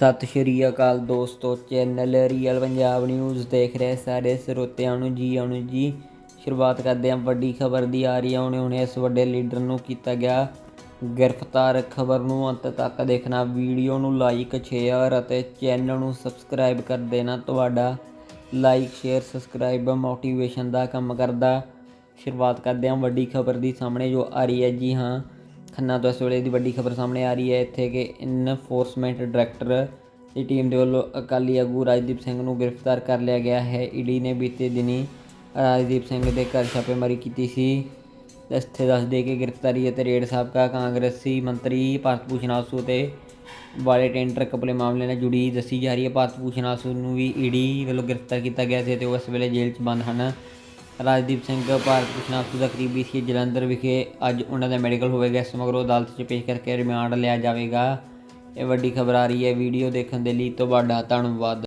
ਸਤਿ ਸ਼੍ਰੀ ਅਕਾਲ ਦੋਸਤੋ, channel real Punjab news ਦੇਖ ਰਹੇ ਸਾਰੇ ਸਰੋਤਿਆਂ ਨੂੰ ਜੀ, ਆਉਣ ਜੀ। ਸ਼ੁਰੂਆਤ ਕਰਦੇ ਹਾਂ, ਵੱਡੀ ਖਬਰ ਦੀ ਆ ਰਹੀ ਹੈ। ਹੁਣੇ ਹੁਣੇ ਇਸ ਵੱਡੇ ਲੀਡਰ ਨੂੰ ਕੀਤਾ ਗਿਆ ਗ੍ਰਿਫਤਾਰ। ਖਬਰ ਨੂੰ ਅੰਤ ਤੱਕ ਦੇਖਣਾ, ਵੀਡੀਓ ਨੂੰ ਲਾਈਕ ਸ਼ੇਅਰ ਅਤੇ ਚੈਨਲ ਨੂੰ ਸਬਸਕ੍ਰਾਈਬ ਕਰ ਦੇਣਾ। ਤੁਹਾਡਾ ਲਾਈਕ ਸ਼ੇਅਰ ਸਬਸਕ੍ਰਾਈਬ ਮੋਟੀਵੇਸ਼ਨ ਦਾ ਕੰਮ ਕਰਦਾ। ਸ਼ੁਰੂਆਤ ਕਰਦੇ ਹਾਂ, ਵੱਡੀ ਖਬਰ ਦੀ ਸਾਹਮਣੇ ਜੋ ਆ ਰਹੀ ਹੈ। ਜੀ ਹਾਂ ਖੰਨਾ ਤੋਂ ਇਸ ਵੇਲੇ ਦੀ ਵੱਡੀ ਖਬਰ ਸਾਹਮਣੇ ਆ ਰਹੀ ਹੈ ਇੱਥੇ ਕਿ ਇਨਫੋਰਸਮੈਂਟ ਡਾਇਰੈਕਟਰ ਦੀ ਟੀਮ ਦੇ ਵੱਲੋਂ ਅਕਾਲੀ ਆਗੂ ਰਾਜਦੀਪ ਸਿੰਘ ਨੂੰ ਗ੍ਰਿਫਤਾਰ ਕਰ ਲਿਆ ਗਿਆ ਹੈ। ਈਡੀ ਨੇ ਬੀਤੇ ਦਿਨੀ ਰਾਜਦੀਪ ਸਿੰਘ ਦੇ ਘਰ ਛਾਪੇਮਾਰੀ ਕੀਤੀ ਸੀ। ਇੱਥੇ ਦੱਸ ਦੇ ਕਿ ਗ੍ਰਿਫਤਾਰੀ ਅਤੇ ਰੇਡ ਸਾਬਕਾ ਕਾਂਗਰਸੀ ਮੰਤਰੀ ਭਾਰਤ ਭੂਸ਼ਣ ਆਸੂ ਤੇ ਵਾਲੇ ਟੈਂਡਰ ਕਪਲੇ ਮਾਮਲੇ ਨਾਲ ਜੁੜੀ ਦੱਸੀ ਜਾ ਰਹੀ ਹੈ। ਭਾਰਤ ਭੂਸ਼ਣ ਆਸੂ ਨੂੰ ਵੀ ਈਡੀ ਵੱਲੋਂ ਗ੍ਰਿਫਤਾਰ ਕੀਤਾ ਗਿਆ ਸੀ ਤੇ ਉਹ ਇਸ ਵੇਲੇ ਜੇਲ੍ਹ 'ਚ ਬੰਦ ਹਨ। ਰਾਜਦੀਪ ਸਿੰਘ ਭਾਰਤ ਭੂਸ਼ਣ ਦਾ ਕਰੀਬੀ ਸੀ ਜਲੰਧਰ ਵਿਖੇ। ਅੱਜ ਉਹਨਾਂ ਦਾ ਮੈਡੀਕਲ ਹੋਵੇਗਾ ਇਸ ਮਗਰੋਂ ਅਦਾਲਤ 'ਚ ਪੇਸ਼ ਕਰਕੇ ਰਿਮਾਂਡ ਲਿਆ ਜਾਵੇਗਾ। ਇਹ ਵੱਡੀ ਖਬਰ ਆ ਰਹੀ ਹੈ। ਵੀਡੀਓ ਦੇਖਣ ਦੇ ਲਈ ਤੁਹਾਡਾ ਧੰਨਵਾਦ।